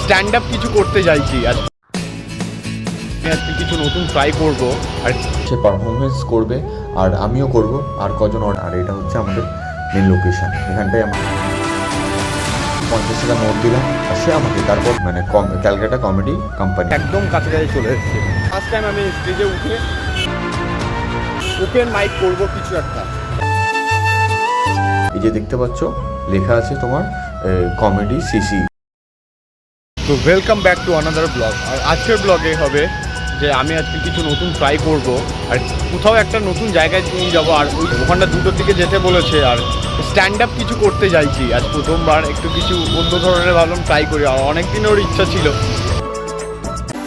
Stand up কিছু করতে চাইছি আর আজকে কিছু নতুন ট্রাই করব। আর সে পারফরমেন্স করবে আর আমিও করব আর কজন আর এটা হচ্ছে আমাদের মেন লোকেশন এখানটায় আমার পঞ্চাশ টাকা নোট দিলাম আর সে আমাকে তারপর মানে ক্যালকাটা কমেডি কোম্পানি একদম কাছাকাছি চলে এসেছে। ফার্স্ট টাইম আমি স্টেজে উঠে ওপেন মাইক করব কিছু একটা। এই যে দেখতে পাচ্ছ লেখা আছে তোমার কমেডি সিসি তো welcome back to another blog আর আজকের ব্লগে হবে যে আমি আজকে কিছু নতুন ট্রাই করব আর কোথাও একটা নতুন জায়গায় নিয়ে যাব। আর ওই ওখানটা দুটোর দিকে যেতে বলেছে আর স্ট্যান্ড আপ কিছু করতে চাইছি আজ প্রথমবার একটু কিছু অন্য ধরনের ভাবলাম ট্রাই করি। আর অনেক দিনের ইচ্ছা ছিল।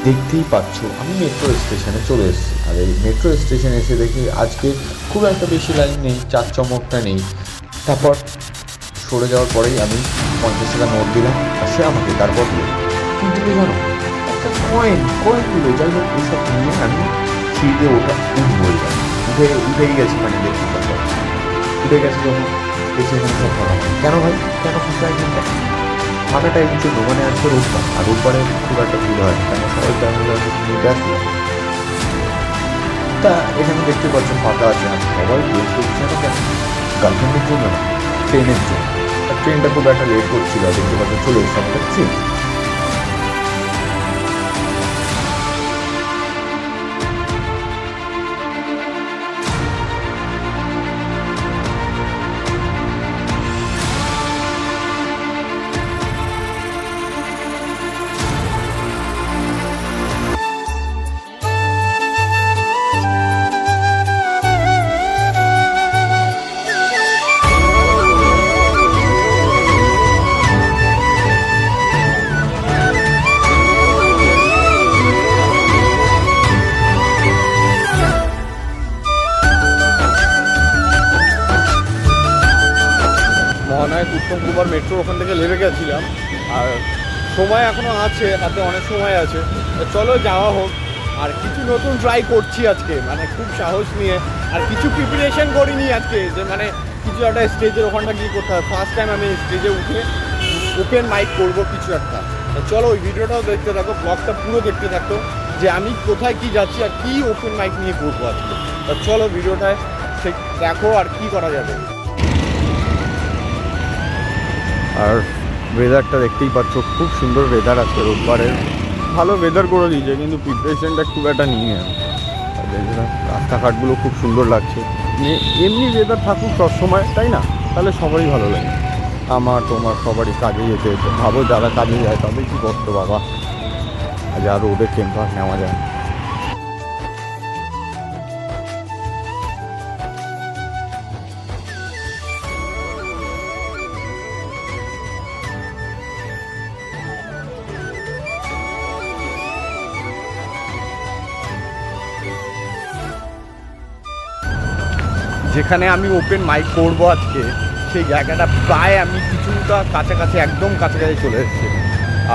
দেখতেই পাচ্ছ, আমি মেট্রো স্টেশনে চলে এসেছি। আর এই মেট্রো স্টেশনে এসে দেখি আজকে খুব একটা বেশি লাইন নেই, চার চমকটা নেই। তারপর সরে যাওয়ার পরেই আমি পঞ্চাশ টাকা নোট দিলাম আর সে আমাকে তারপর দিল। কিন্তু কি জানো, একটা কয়েন কয়েন দিল যাই হোক ওইসব নিয়ে আমি সিঁড়িতে ওঠা উঠবো উঠে, উঠেই গেছি মানে দেখতে পাচ্ছি। উঠে গেছি যখন দেখছি এখানে সব ফাঁকা কেন ভাই? কেন ফাঁকা এখানটা ফাঁকা টাইমের জন্য মানে আজকে রোববার। আর রোববারে খুব একটা ভিড় হয় কেন সবাই ফ্যামিলি নিয়ে ব্যস্ত। তা এখানে দেখতে পাচ্ছ ফাঁকা আছে, আর সবাই ওয়েট করছে না কেন গার্লফ্রেন্ডের জন্য না ট্রেনের জন্য। ট্রেনটা খুব একটা লেট করছিল দেখতে পাচ্ছি চলে এসছে আমাদের ট্রেন উত্তম কুমার মেট্রো ওখান থেকে নেমে গেছিলাম। আর সময় এখনও আছে হাতে অনেক সময় আছে। চলো যাওয়া হোক। আর কিছু নতুন ট্রাই করছি আজকে মানে খুব সাহস নিয়ে। আর কিছু প্রিপারেশন করিনি আজকে, যে মানে কিছু একটা স্টেজের ওখানটা গিয়ে করতে হবে। ফার্স্ট টাইম আমি স্টেজে উঠে ওপেন মাইক করব কিছু একটা। চলো ওই ভিডিওটাও দেখতে থাকো ব্লগটা পুরো দেখতে থাকো, যে আমি কোথায় কি যাচ্ছি আর কি ওপেন মাইক নিয়ে করব আজকে। চলো ভিডিওটায় ঠিক দেখো আর কি করা যাবে। আর ওয়েদারটা দেখতেই পাচ্ছ, খুব সুন্দর ওয়েদার আছে রোববারের। ভালো ওয়েদার করে দিয়েছে, কিন্তু প্রিপারেশনটা খুব একটা নিয়ে রাস্তাঘাটগুলো খুব সুন্দর লাগছে। মানে এমনি ওয়েদার থাকুক সবসময়, তাই না? তাহলে সবারই ভালো লাগে। আমার, তোমার সবারই কাজে যেতে ভাবো যারা কাজে যায়, তাদের কি কষ্ট বাবা? আর রোদের টেম্পার নেওয়া যায় যেখানে আমি ওপেন মাইক করব আজকে, সেই জায়গাটা প্রায় আমি কিছুটা কাছাকাছি, একদম কাছাকাছি চলে এসেছি।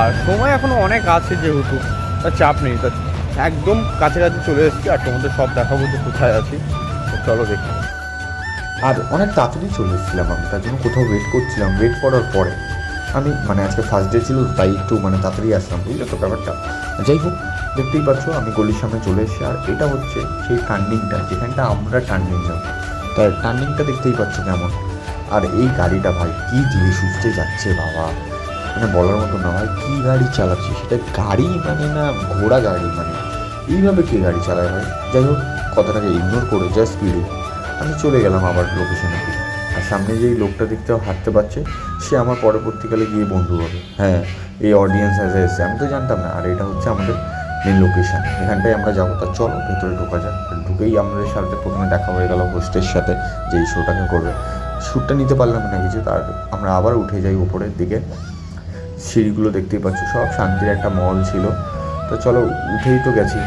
আর সময় এখনও অনেক আছে যেহেতু, তা চাপ নেই। তা একদম কাছাকাছি চলে এসেছি, আর তোমাদের সব দেখাবো যে কোথায় আছি। চলো দেখি। আর অনেক তাড়াতাড়ি চলে এসেছিলাম আমি, তার জন্য কোথাও ওয়েট করছিলাম। ওয়েট করার পরে আমি মানে আজকে ফার্স্ট ডে ছিল, তাই একটু মানে তাড়াতাড়ি আসলাম, বুঝলে তো ব্যাপারটা? যাই হোক, দেখতেই পাচ্ছ, আমি গলির সামনে চলে এসেছি। আর এটা হচ্ছে সেই টার্নিংটা যেখানটা আমরা টার্নিং যাব তাই টার্নিংটা দেখতেই পাচ্ছ কেমন। আর এই গাড়িটা ভাই, কী ধীরে সুস্থে যাচ্ছে বাবা। মানে বলার মতো না, ভাই, কী গাড়ি চালাচ্ছে? সেটা গাড়ি মানে না, ঘোড়া গাড়ি মানে। এইভাবে কে গাড়ি চালায় ভাই? যাই হোক, কথাটাকে ইগনোর করে যা স্পিডে আমি চলে গেলাম আবার লোকেশনে আর সামনে যেই লোকটা দেখতে হাঁটতে পারছে, সে আমার পরবর্তীকালে গিয়ে বন্ধু হবে। হ্যাঁ এই অডিয়েন্স এসে এসছে আমি তো জানতাম না। আর এটা হচ্ছে আমাদের মেন লোকেশন এখানটায় আমরা যাব। তা চলো, ভেতরে ঢোকা যাক। ঢুকেই আমাদের সাথে প্রথমে দেখা হয়ে গেল হোস্টের সাথে যে এই শোটাকে করবে। শ্যুটটা নিতে পারলাম না কিছু, তার আমরা আবার উঠে যাই উপরের দিকে। সিঁড়িগুলো দেখতেই পাচ্ছ, সব শান্তির একটা মল ছিল। তো চলো, উঠেই তো গেছি।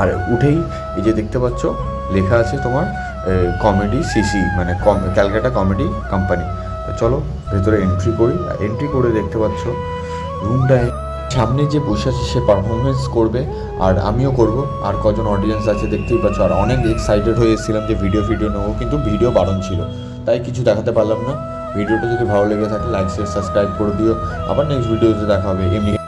আর উঠেই এই যে দেখতে পাচ্ছ, লেখা আছে তোমার কমেডি সিসি মানে কম ক্যালকাটা কমেডি কোম্পানি চলো, ভেতরে এন্ট্রি করি। এন্ট্রি করে দেখতে পাচ্ছ রুমটায় সামনে যে বসে আছে, সে পারফরমেন্স করবে, আর আমিও করব। আর কজন অডিয়েন্স আছে, দেখতেই পাচ্ছ। আর অনেক এক্সাইটেড হয়ে এসেছিলাম যে ভিডিও ভিডিও নেব, কিন্তু ভিডিও বারণ ছিল। তাই কিছু দেখাতে পারলাম না। ভিডিওটা যদি ভালো লেগে থাকে লাইক শেয়ার সাবস্ক্রাইব করে দিও। আবার নেক্সট ভিডিওতে দেখা হবে। এমনি